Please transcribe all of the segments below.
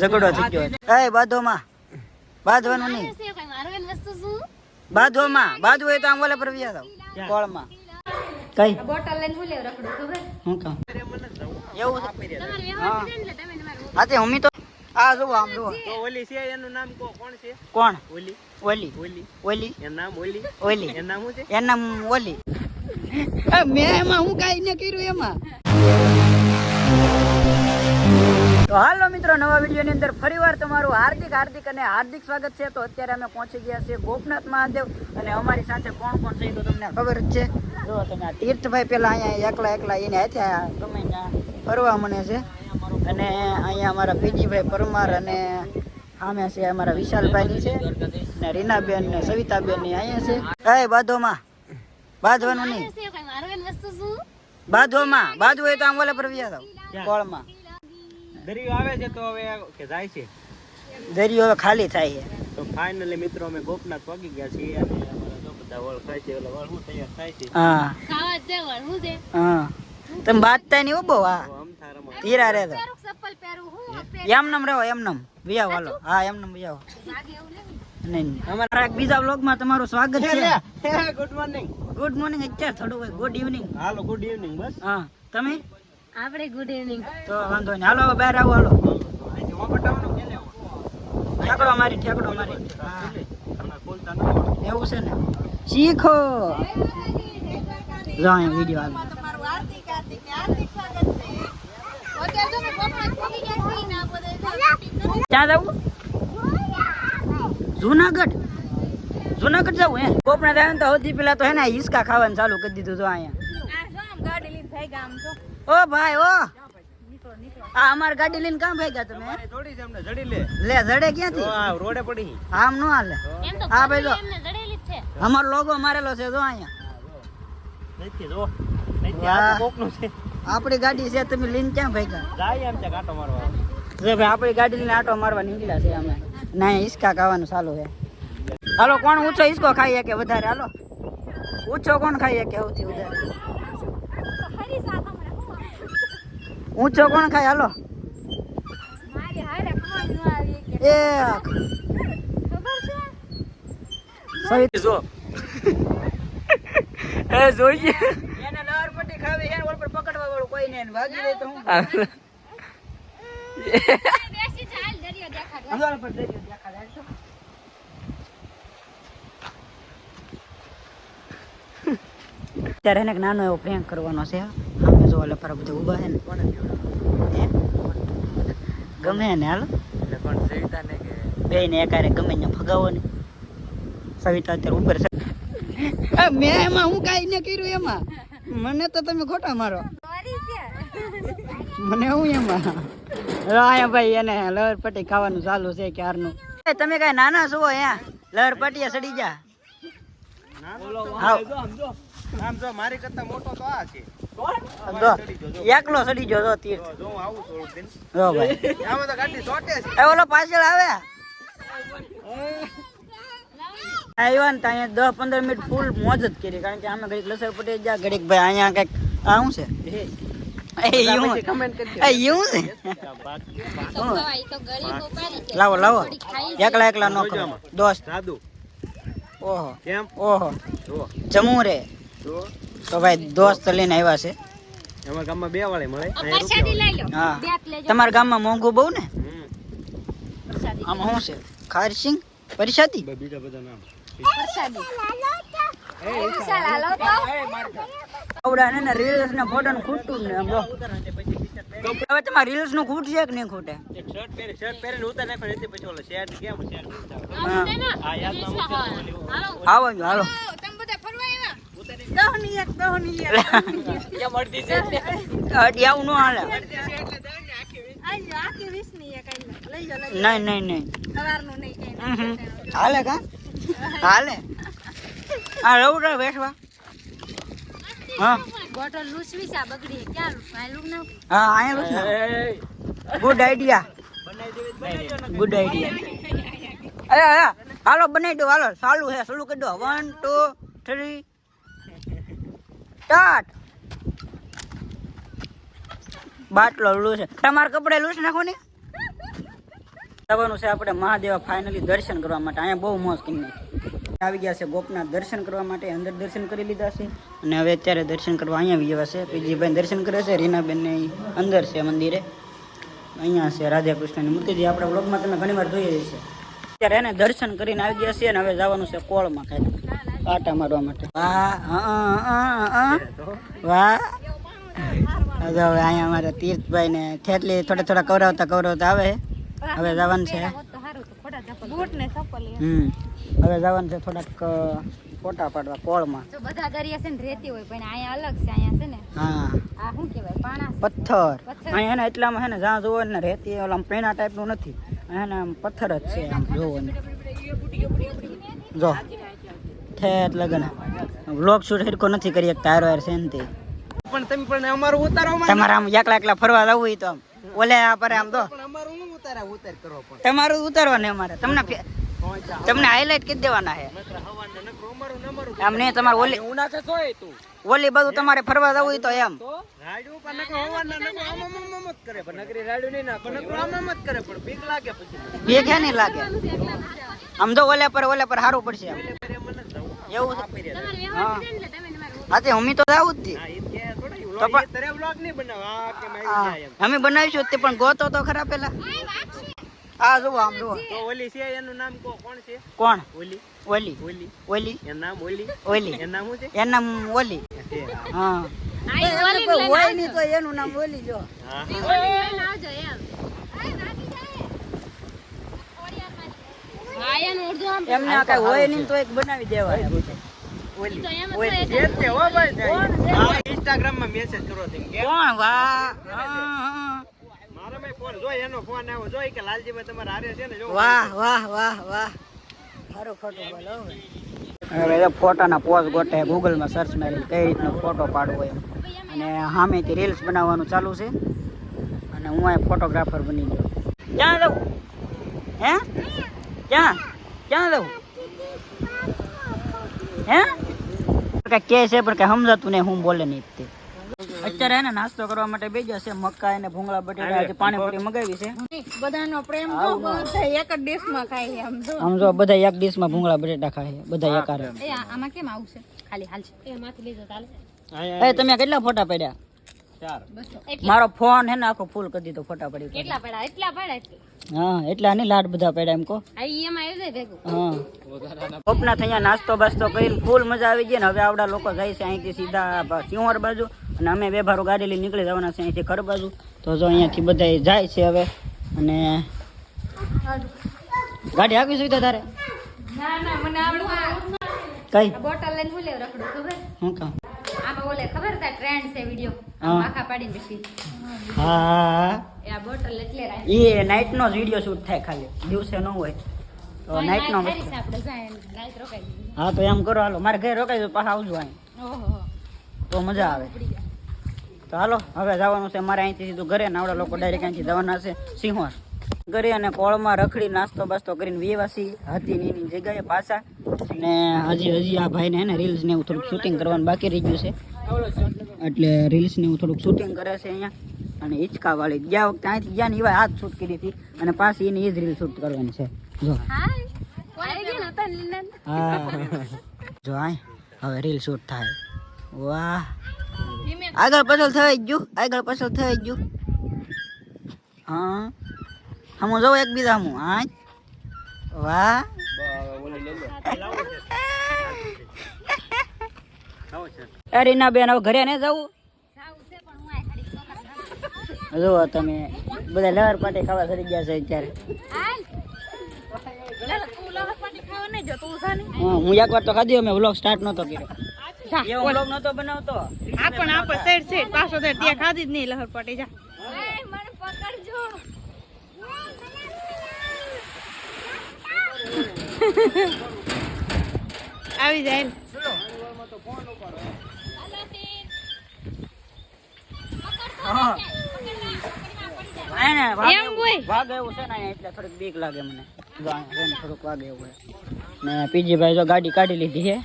ઝઘડો થઈ ગયો એ બાંધોમાં બાંધવાનું નહીં. બાંધોમાં બાંધવું હોય તો આમ ઓલે પર વ્યા જાવ કોળમાં. કઈ? બોટલ લઈને હું લેવ રખડું ખબર? હું કામ એવું હા. તે હમી તો આ જો આમ જો તો ઓલી છે એનું નામ કો કોણ છે? કોણ? ઓલી. ઓલી. ઓલી. ઓલી. એનું નામ ઓલી. ઓલી. એનું નામ શું છે? એના ઓલી. મેં એમાં હું કાંઈ કર્યું એમાં. હાલો મિત્રો, નવા વિડીયોની અંદર ફરીવાર તમારું હાર્દિક હાર્દિક અને હાર્દિક સ્વાગત છે. તો અત્યારે અમે પહોંચી ગયા છીએ ગોપનાથ મહાદેવ અને અમારી સાથે કોણ કોણ છે તો તમને ખબર જ છે. જો તમે તીર્થભાઈ પેલા અહીંયા એકલા એકલા એને હાથે ગમે ફરવા મને છે. અને અહીંયા અમારા પીજીભાઈ પરમાર અને સામે છે અમારા વિશાલભાઈ છે. ને રીનાબેન ને સવિતાબેનની અહીંયા છે. એ બાધોમાં બાંધવાનું નહીં. બાંધવામાં. બાંધવું હોય તો આમ ઓલે પર વ્યા જાવ કોળમાં. દરિયો આવે છે તો હવે કે જાય છે? દરિયો હવે ખાલી થાય છે. તો ફાઇનલી મિત્રો અમે ગોપનાથ પગી ગયા છીએ અને અમારા જો બધા વળ ખાય છે ઓલા વળ શું તૈયાર થાય છે? હા. ખાવા જ હું દે હા. તમે બાંધતા નહીં ઊભો હા. અમથા રહે તો ચપ્પલ પહેરું હું એમ નમ રહો એમ નમ વિયા વાલો. હા એમ નમ વિયા નહીં. અમારા બીજા બ્લોગમાં તમારું સ્વાગત છે. ગુડ મોર્નિંગ ગુડ મોર્નિંગ અત્યારે થોડું હોય. Good evening hello good evening બસ. હા તમે? આપણે ગુડ ઇવનિંગ તો વાંધો નહીં. હાલો હવે બહાર આવો હાલો. ઠેકડો મારી ઠેકડો મારી એવું છે ને? શીખો. જો અહીંયા વીડિયો હાલ. ક્યાં જવું? જુનાગઢ? જુનાગઢ જવું હે? કોપના જાય તો સૌથી પેલા તો હે ને હિસકા ખાવાનું ચાલુ કરી દીધું તો અહીંયા. ગયા ઓ ભાઈ ઓ. આ અમારી ગાડી લઈને કામ ભાગ્યા તમે? થોડી છે જડી લે. લે જડે ક્યાંથી? આ રોડે પડી આમ નો હાલે. હા ભાઈ જો. જડેલી છે. અમારો લોગો મારેલો છે જો અહીંયા. નથી જો. નથી આ તો છે. આપણી ગાડી છે તમે લઈને ક્યાં ભાગ્યા? જાય એમ છે કાંટો મારવા. ભાઈ આપણી ગાડી લઈને આટો મારવા નીકળ્યા છે અમે. ના હિસકા ખાવાનું ચાલુ છે. હાલો કોણ ઊંચો હિસકો ખાઈ કે વધારે? હાલો. ઊંચો કોણ ખાઈ કે સૌથી વધારે? ઊંચો કોણ ખાય? હાલો. મારી હારે ખમણ ન આવી કે એ ખબર છે સવિત જો. એ જોઈએ એને લહર પટ્ટી ખાવી એને ઓલ પર પકડવા વાળું કોઈ નહીં ભાગી દે તો હું. બેસી ચાલ દરિયો દેખાડ પર દરિયો દેખાડે. હાલ તો. ત્યારે એને નાનો એવો પ્રેન્ક કરવાનો છે. અમે જો ઓલા પર બધા ઊભા છે ને. ગમે ને હાલો. એટલે બે ને એકારે ગમે ને ફગાવો ને. સવિતા અત્યારે ઉપર છે. મેં એમાં હું કાંઈ ન કર્યું એમાં? મને તો તમે ખોટા મારો. મને હું એમાં? રાયા ભાઈ એને લહર પટ્ટી ખાવાનું ચાલુ છે ક્યારનું એ તમે કાંઈ નાના છો અહીંયા? લહર પટ્ટીએ સડી જા. જો. આમ જો મારી કરતા મોટો તો આ છે. એકલો સડી ગયો જો તીર. જો હું આવું થોડું દિન જો ભાઈ. આમાં તો ગાડી ચોટે છે. એ ઓલો પાછળ આવે? આવ્યા ને ત્યાં દસ પંદર મિનિટ ફૂલ મોજ જ કરી કારણ કે આમે ઘડીક લસર પટી જા ઘડીક ભાઈ અહીંયા કંઈક આ શું છે. લાવો લાવો. એકલા એકલા નો દોસ્ત. ઓહો. કેમ? ઓહો. જમું રે. તો ભાઈ દોસ્ત લઈને આવ્યા છે. અમારા ગામમાં બે વાળે મળે. આ પ્રસાદી લઈ લો. હા. તમારા ગામમાં મોંઘું બહુ ને? આમ પ્રસાદી. આમાં શું છે? ખારસિંગ પરિષાદી બે બીજા બધા નામ. હાલો ને રીલ્સ ને ફોટો ને ખૂટતું જ ને આમ જો. હવે તમારે રીલ્સનું ખૂટ છે કે નહીં ખૂટે? શર્ટ પહેરી શર્ટ પહેરીને ઉતાર પછી કેમ શર્ટ હા. યાદમાં મૂકી દો ઓલી. હાલો. આવો હાલો આવ્યા હજી આવું ન હાલે. આખી વીસની એક લઈ જાઓ નહીં નહીં નહીં. સવારનું નહીં હાલે કા? હાલે. આ રવડા બેઠવા. હા. બોટલ લૂસવી છે આ બગડી. ક્યાં માલુમ ના હા બેસ ગુડ આઈડિયા ગુડ આઈડિયા અરે અરે હાલો બનાવી દો હાલો. ચાલુ હે ચાલુ કરી દો. One two three start. બાટલો લૂસ. તમારા કપડે લૂસ નાખો જવાનું છે આપણે મહાદેવ ફાઇનલી દર્શન કરવા માટે. અહીંયા બહુ મોજ કિંમત આવી ગયા છે ગોપનાથ દર્શન કરવા માટે. અંદર દર્શન કરી લીધા છે. અને હવે અત્યારે દર્શન કરવા અહીંયા આવી ગયા છે. પીજીભાઈ દર્શન કરે છે. રીનાબેનને અંદર છે મંદિરે. અહીંયા છે રાધા કૃષ્ણની મૂર્તિજી આપણા બ્લોગમાં તમે ઘણી વાર જોઈએ છે. અત્યારે એને દર્શન કરીને આવી ગયા છે અને હવે જવાનું છે કોળમાં ખાલી. આટા મારવા માટે. વાહ. વાહ. હવે હવે અહીંયા અમારા તીર્થભાઈ ને થેટલી થોડા થોડા કવરાવતા કવરાવતા આવે હવે જવાનું છે. હવે જવાનું છે થોડાક ફોટા પાડવા કોળમાં. જો બધા દરિયા છે ને રેતી હોય પણ અહીંયા અલગ છે અહીંયા છે ને. હા. આ શું કહેવાય પાણા પથ્થર. અહીંયા ને એટલામાં છે ને જ્યાં જોવો ને રેતી ઓલા આમ પેણા ટાઈપનું નથી. અહીંયા આમ પથ્થર જ છે આમ જોવો ને. જો. ઠેઠ ગણા. વ્લોગ શૂટ હેરકો નથી કરી શકતા હારો હાર છે ને પણ તમે પણ અમારું ઉતારો તમારે આમ એકલા એકલા ફરવા જવું હોય તો આમ. ઓલે આ પર આમ દો. અમારું હું ઉતારા ઉતાર કરો પણ. તમારું ઉતારવાનું અમારે. તમને તમને હાઇલાઇટ કરી દેવાના છે. આમ નહીં તમારે ઓલી હું ઓલી બધું તમારે ફરવા જવું હોય તો એમ. રાડ્યું પણ નકર હવાને નકર આમ આમ આમ આમ જ કરે. પણ નકરી રાડ્યું નહીં નાખો નકર આમ આમ જ કરે પણ બીક લાગે પછી. બે ક્યાં નહીં લાગે? આમ તો ઓલે પર ઓલે પર સારું પડશે એવું? હા. હા અમે તો જાવું જ હા હા. અમે બનાવીશું જ તે પણ ગોતો તો ખરા પેલા. આ જુઓ આમ જુઓ. તો ઓલી છે એનું નામ કો કોણ છે? કોણ? ઓલી. ઓલી. ઓલી. ઓલી. એનું નામ ઓલી. ઓલી. એનું નામ છે? એનું નામ ઓલી. હા. હોય નહીં તો એનું નામ ઓલી જો. હા એમને કઈ હોય નહીં તો એક બનાવી દેવાય જે ઇન્સ્ટાગ્રામમાં મેસેજ કરો તેમ કે. કોણ? વાહ મારો હા. ભાઈ ફોન જો એનો ફોન આવ્યો જોઈ કે લાલજીભાઈ તમારે હારે છે ને જો વાહ વાહ વાહ વાહ. સારો ફોટો બોલો હવે. ફોટાના પોઝ ગોટે ગૂગલમાં સર્ચ મારી કઈ રીતનો ફોટો પાડવો એમ. અને સામેથી રીલ્સ બનાવવાનું ચાલુ છે. અને હું આ ફોટોગ્રાફર બની ગયો. ક્યાં જવું હે? ક્યાં? ક્યાં જવું હે? કે કે છે પણ કે સમજાતું નહીં હું બોલે નહીં તે. અત્યારે એને નાસ્તો કરવા માટે બેજા છે મકાઈ ને ભૂંગળા બટેટા આજે પાણીપુરી મગાવી છે. બધાનો પ્રેમ આવું. બધા એક જ ડિશમાં ખાય છે આમ જો આમ જો બધા એક ડીશમાં ભૂંગળા બટેટા ખાય છે બધા એક હારે. એ આમાં કેમ આવશે? ખાલી હાલ છે. એ માંથી લેજો ચાલે એ તમે કેટલા ફોટા પડ્યા? મારો ફોન હે ને આખો ફૂલ કરી દીધો ફોટા પડી. કેટલા પડ્યા એટલા પડ્યા હા એટલા નહીં લાડ બધા પડ્યા એમ કો આવી હા. કોપના અહીંયા નાસ્તો બાસ્તો કરીને ફૂલ મજા આવી ગઈ ને હવે આવડા લોકો જાય છે અહીંથી સીધા સિંહોર બાજુ અને અમે બે ભારો ગાડી લઈને નીકળી જવાના છે અહીંથી ઘર બાજુ. તો જો અહીંયાથી બધા જાય છે હવે અને ગાડી આપી તો તારે? ના ના મને આવડું કઈ? બોટલ લઈને હું લેવ રખડું ખબર? હું કામ આમાં ઓલે ખબર તા ટ્રેન્ડ છે વિડિયો આખા પાડીને પછી હા એ આ બોટલ એટલે રાખી એ નાઇટનો જ વીડિયો શૂટ થાય ખાલી. દિવસે ન હોય. તો નાઇટનો નો આપણે જાય નાઈટ રોકાઈ હા તો એમ કરો હાલો. મારે ઘરે રોકાઈ પાછા આવજો અહીં. ઓહો તો મજા આવે. તો હાલો હવે જવાનું છે મારે અહીંથી સીધું ઘરે. ને આવડા લોકો ડાયરેક્ટ અહીંથી જવાના છે સિંહોર ઘરે અને કોળમાં રખડી નાસ્તો બાસ્તો કરીને વેવાસી હતી ને એની જગ્યાએ પાછા. અને હજી હજી આ ભાઈને હે ને રીલ્સ ને એવું થોડુંક શૂટિંગ કરવાનું બાકી રહી ગયું છે. એટલે રીલ્સ ને એવું થોડુંક શૂટિંગ કરે છે અહીંયા. અને હિંચકા વાળી ગયા વખતે અહીંથી ગયા ને એવા હાથ શૂટ કરી હતી. અને પાછી એની એ જ રીલ શૂટ કરવાની છે. જો. હા જો આય. હવે રીલ શૂટ થાય. વાહ. આગળ પછલ થઈ ગયું. આગળ પછલ થઈ ગયું. હા. હમું જોઉં એકબીજા હમું હા વાહ. અરે ના બેન હવે ઘરે ને જવું? જાવું છે પણ હું આ ખાલી છોકરા જો તમે બધા લહર પાટી ખાવા સરી ગયા છે અત્યારે. હા એક વાર તો ખાધી મેં વ્લોગ સ્ટાર્ટ નતો કર્યો. વ્લોગ નતો બનાવતો. આ પણ આપણે સાઈડ સાઈડ પાછો ત્યાં ખાધી જ નહીં લહર પાટી જા એ મને પકડજો આવી જાય હા આને ભાગ એમ એવું- હોય? ભાગ એવું છે ને અહીંયા એટલે થોડીક બીક જાય મને. જો ગાડી કાઢી લીધી છે.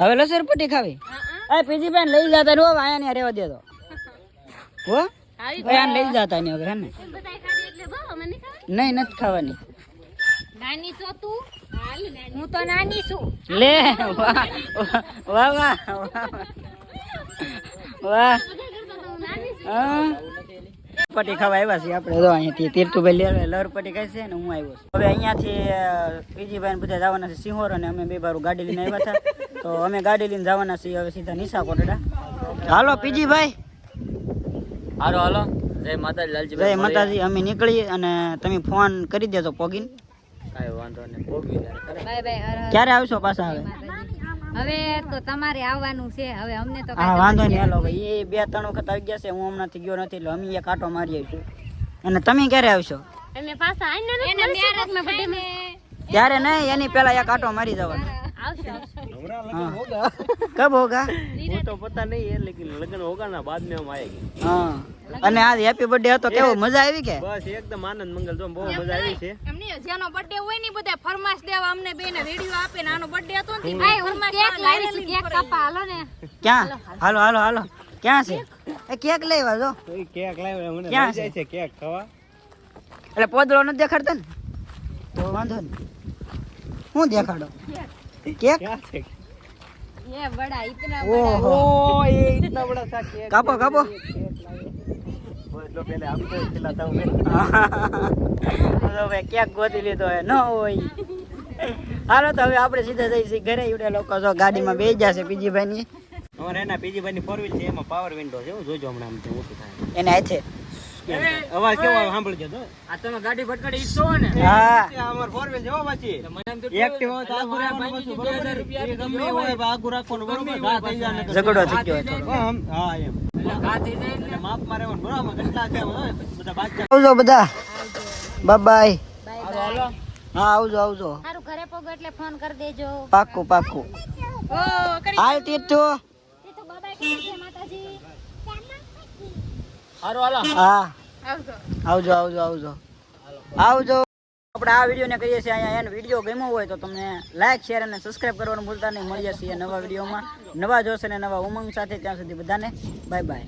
હવે લસર ખાવી? અરે હા. પીજી બેન લઈ જતા રો આયા ને રેવા દે તો. હો? લઈ જતા ને હવે હે ને બધાય ખાધી એટલે બહુ અમે નહીં નથી ખાવાની. નાની છો તું? હું તો નાની છું. લે વાહ વાહ વાહ વાહ. હા? પટ્ટી ખાવા આવ્યા છીએ આપણે. જો અહીંયાથી તીર્થુભાઈ લે લરપટી કહે છે ને હું આવ્યો છું. હવે અહીંયાથી પીજીભાઈ બધા જવાના છે સિંહોર અને અમે બે બારું ગાડી લઈને આવ્યા હતા. તો અમે ગાડી લઈને જવાના છીએ હવે સીધા નિશા કોટડા હાલો પીજીભાઈ. હાલો હાલો. જય માતાજી લાલજી જય માતાજી અમે નીકળીએ અને તમે ફોન કરી દેજો પોગીન. કાંઈ વાંધો નહીં પોગી જાય બાય બાય ક્યારે આવશો પાછા હવે? હવે તો તમારે આવવાનું છે હવે અમને તો હા વાંધો નહીં. હાલો એ બે ત્રણ વખત આવી ગયા છે હું હમણાંથી ગયો નથી એટલે અમે એક આટો મારી આવીશું અને તમે ક્યારે આવશો? અમે પાછા આઈને એને મેરેજમાં બડે ત્યારે નહીં એની પેલા એક આટો મારી જવાનો આવશે કબ हाँ હું તો બાદ અને આજ હેપી બર્થડે હતો કેવો મજા આવી કે? બસ એકદમ આનંદ મંગલ જો બહુ મજા આવી છે. એમની હજાનો બર્થડે હોયની બધા ફરમાશ દેવા અમને બેને રેડિયો આપે ને આનો બર્થડે હતો ને ભાઈ હું કેક લાવી કેક કાપા હાલો ને. ક્યાં? હાલો હાલો હાલો. ક્યાં છે? એ કેક લાવ્યા જો. એ કેક લાવ્યા મને લઈ જાય છે? કેક ખાવા. એટલે પોદળો ન દેખાડતા ને? તો વાંધો ને હું દેખાડો? કેક? ક્યાં છે? ये बड़ा इतना ઓહો ओ ये इतना बड़ा था केक કાપો કાપો बस लो पहले हम तो खिलाता हूँ मैं તો ભાઈ કેક ગોતી લીધો હે ન હોય હાલો તો હવે આપણે સીધા જઈશું ઘરે એવડે લોકો જો ગાડીમાં બેસી જશે પીજીભાઈ ની અમારે એના બીજી ભાઈની ફોર વ્હીલ છે એમાં પાવર વિન્ડો છે હું જોજો હમણાં આમ ઊંચું થાય એને હાથે અવાજ કેવો સાંભળજો તો. આ તમે ગાડી ભટકાડી ઈચ્છો ને? હા. અમાર ફોર વ્હીલ જેવો પછી. એક્ટિવ હોય તો આગળ રાખવાનું પાછું, ગમે હોય તો રાખવાનું બરોબર? ઘા થઈ જાય ઝઘડો થઈ ગયો થોડો. હા, આમ, હા એમ. એટલે માપમાં રહેવાનું બરાબર? કેટલા છે બધા બાદશાહ આવજો બધા. બાય બાય હા આવજો આવજો. સારું ઘરે પોગો એટલે ફોન કરી દેજો. પાક્કું પાકું હાલ તીર્થુ. છે માતાજી. હા. આવજો. આવજો આવજો આવજો. આપણે આ વિડીયોને કહીએ છીએ અહીંયા એને વીડિયો ગમ્યો હોય તો તમને લાઈક શેર અને સબસ્ક્રાઇબ કરવાનું ભૂલતા નહીં. મળીએ છીએ નવા વિડીયોમાં. નવા જોશે ને નવા ઉમંગ સાથે. ત્યાં સુધી બધાને બાય બાય